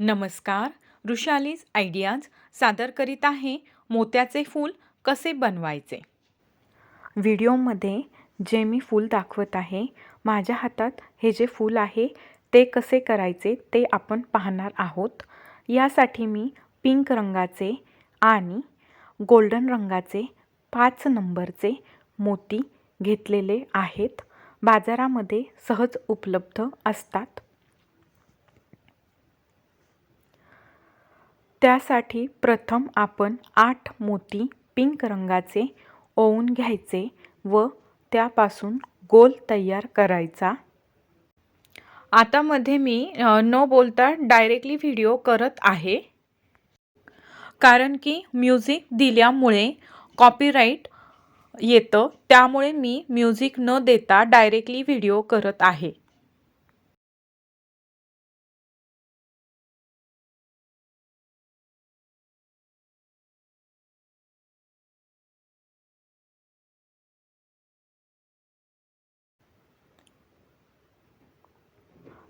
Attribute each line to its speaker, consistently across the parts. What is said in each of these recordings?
Speaker 1: नमस्कार ऋषालीज आयडियाज सादर करीत आहे मोत्याचे फूल कसे बनवायचे? व्हिडिओमध्ये जे मी फूल दाखवत आहे माझ्या हातात हे जे फूल आहे ते कसे करायचे ते आपण पाहणार आहोत. यासाठी मी पिंक रंगाचे आणि गोल्डन रंगाचे पाच नंबरचे मोती घेतलेले आहेत. बाजारामध्ये सहज उपलब्ध असतात. त्यासाठी प्रथम आपण आठ मोती पिंक रंगाचे ओवून घ्यायचे व त्यापासून गोल तयार करायचा. आता मध्ये मी न बोलता डायरेक्टली व्हिडिओ करत आहे. कारण की म्युझिक दिल्यामुळे कॉपीराईट येतं. त्यामुळे मी म्युझिक न देता डायरेक्टली व्हिडिओ करत आहे.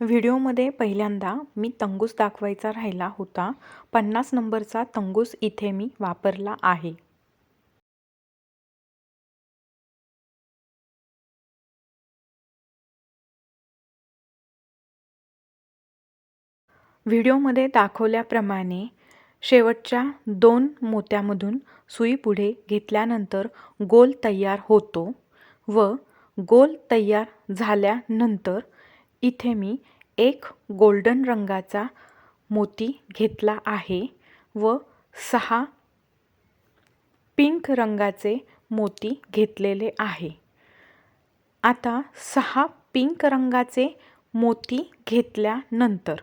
Speaker 1: व्हिडिओमध्ये पहिल्यांदा मी तंगूस दाखवायचा राहिला होता. पन्नास नंबरचा तंगूस इथे मी वापरला आहे. व्हिडिओमध्ये दाखवल्याप्रमाणे शेवटच्या दोन मोत्यामधून सुई पुढे घेतल्यानंतर गोल तयार होतो व गोल तयार झाल्यानंतर इथे मी एक गोल्डन रंगाचा मोती घेतला आहे व सहा पिंक रंगाचे मोती घेतलेले आहे. आता सहा पिंक रंगाचे मोती घेतल्यानंतर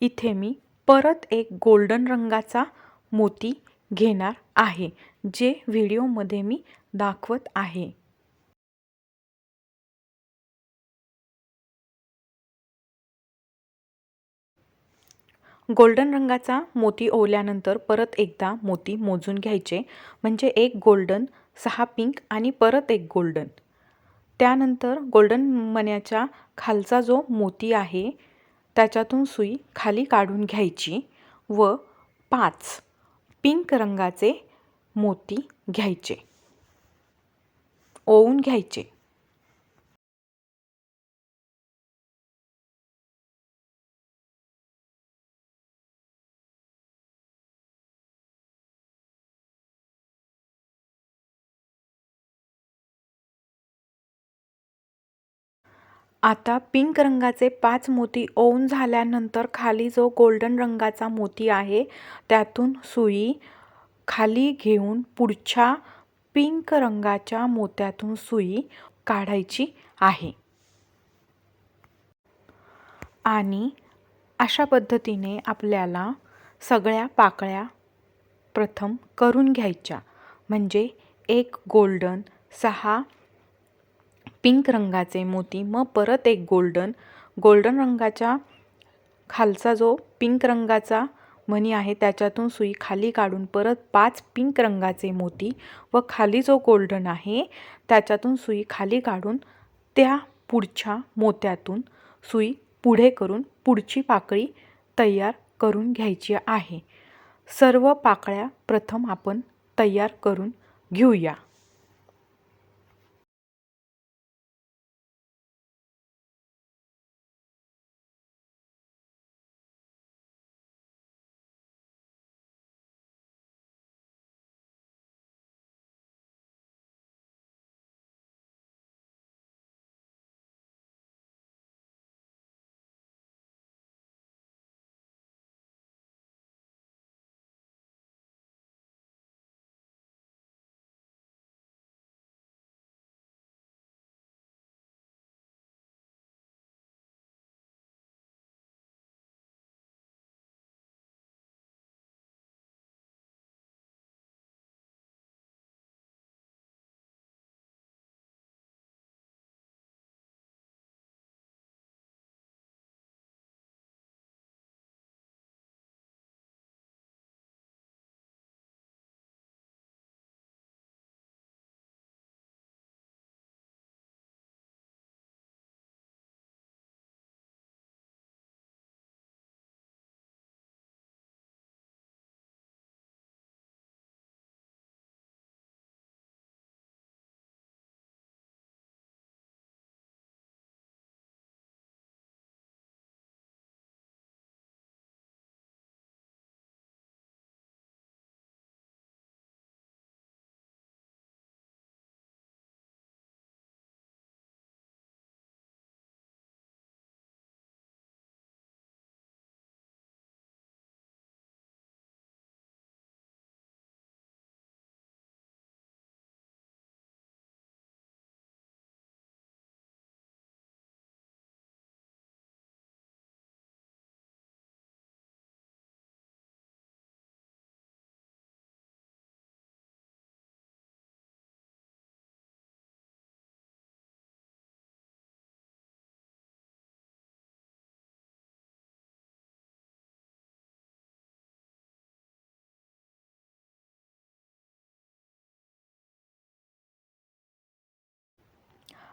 Speaker 1: इथे मी परत एक गोल्डन रंगाचा मोती घेणार आहे जे व्हिडिओमध्ये मी दाखवत आहे. गोल्डन रंगाचा मोती ओवल्यानंतर परत एकदा मोती मोजून घ्यायचे. म्हणजे एक गोल्डन सहा पिंक आणि परत एक गोल्डन. त्यानंतर गोल्डन मण्याच्या खालचा जो मोती आहे त्याच्यातून सुई खाली काढून घ्यायची व पाच पिंक रंगाचे मोती घ्यायचे. ओवून घ्यायचे. आता पिंक रंगाचे पाच मोती ओवून झाल्यानंतर खाली जो गोल्डन रंगाचा मोती आहे त्यातून सुई खाली घेऊन पुढच्या पिंक रंगाच्या मोत्यातून सुई काढायची आहे. आणि अशा पद्धतीने आपल्याला सगळ्या पाकळ्या प्रथम करून घ्यायच्या. म्हणजे एक गोल्डन सहा पिंक रंगाचे मोती मग परत एक गोल्डन. गोल्डन रंगाच्या खालचा जो पिंक रंगाचा मणी आहे त्याच्यातून सुई खाली काढून परत पाच पिंक रंगाचे मोती व खाली जो गोल्डन आहे त्याच्यातून सुई खाली काढून त्या पुढच्या मोत्यातून सुई पुढे करून पुढची पाकळी तयार करून घ्यायची आहे. सर्व पाकळ्या प्रथम आपण तयार करून घेऊया.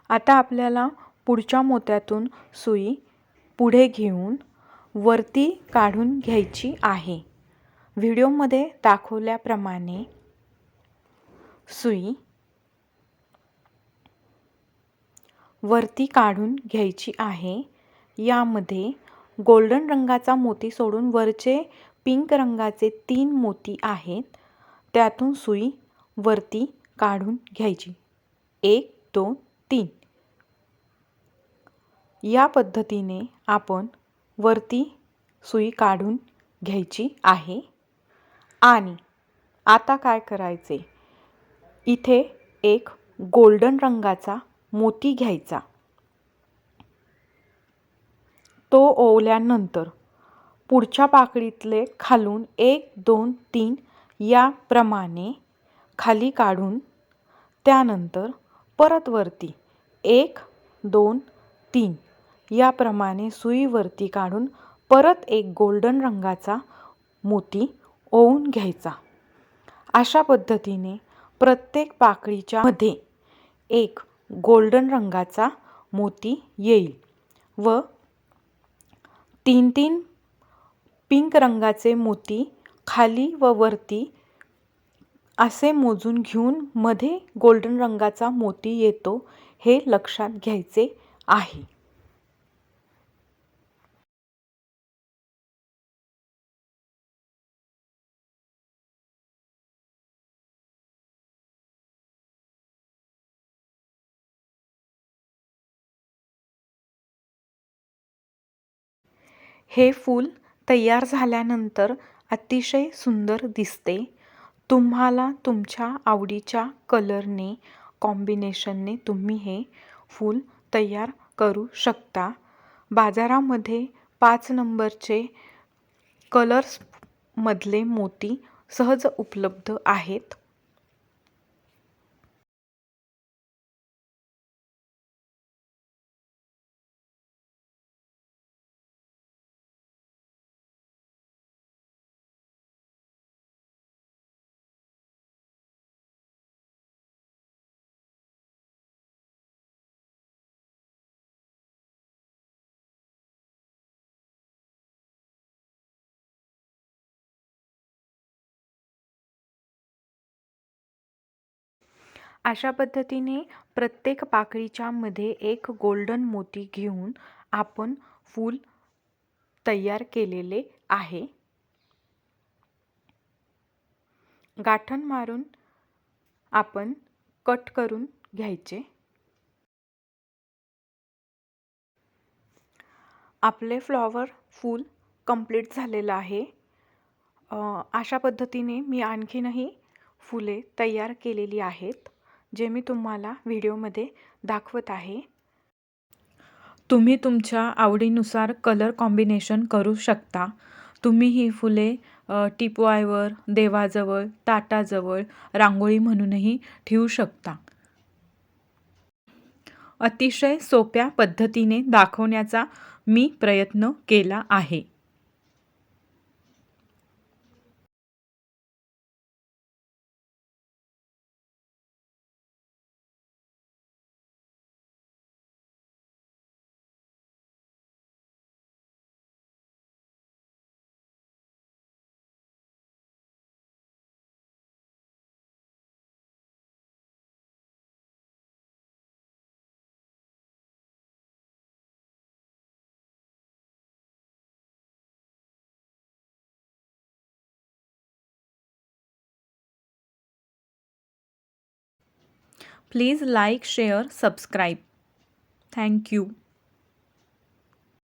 Speaker 1: आता आपल्याला पुढच्या मोत्यातून सुई पुढे घेऊन वरती काढून घ्यायची आहे. व्हिडिओमध्ये दाखवल्याप्रमाणे सुई वरती काढून घ्यायची आहे. यामध्ये गोल्डन रंगाचा मोती सोडून वरचे पिंक रंगाचे तीन मोती आहेत. त्यातून सुई वरती काढून घ्यायची. एक दोन तीन. या पद्धतीने आपण वरती सुई काढून घ्यायची आहे. आणि आता काय करायचे? इथे एक गोल्डन रंगाचा मोती घ्यायचा. तो ओवल्यानंतर पुढच्या पाकळीतले खालून एक दोन तीन याप्रमाणे खाली काढून त्यानंतर परत वरती एक दोन तीन याप्रमाणे सुईवरती काढून परत एक गोल्डन रंगाचा मोती ओवून घ्यायचा. अशा पद्धतीने प्रत्येक पाकळीच्या मध्ये एक गोल्डन रंगाचा मोती येईल व तीन तीन पिंक रंगाचे मोती खाली व वरती असे मोजून घेऊन मध्ये गोल्डन रंगाचा मोती येतो हे लक्षात घ्यायचे आहे. हे फूल तयार झाल्यानंतर अतिशय सुंदर दिसते. तुम्हाला तुमच्या आवडीच्या कलरने कॉम्बिनेशनने तुम्ही हे फूल तयार करू शकता. बाजारामध्ये पाच नंबरचे कलर्समधले मोती सहज उपलब्ध आहेत. अशा पद्धतीने प्रत्येक पाकळीच्यामध्ये एक गोल्डन मोती घेऊन आपण फूल तयार केलेले आहे. गाठण मारून आपण कट करून घ्यायचे. आपले फ्लॉवर फूल कंप्लीट झालेलं आहे. अशा पद्धतीने मी आणखीनही फुले तयार केलेली आहेत. जे मी तुम्हाला व्हिडिओमध्ये दाखवत आहे. तुम्ही तुमच्या आवडीनुसार कलर कॉम्बिनेशन करू शकता. तुम्ही ही फुले टिपवायवर देवाजवळ ताटाजवळ रांगोळी म्हणूनही ठेवू शकता. अतिशय सोप्या पद्धतीने दाखवण्याचा मी प्रयत्न केला आहे. Please like, share, subscribe. Thank you.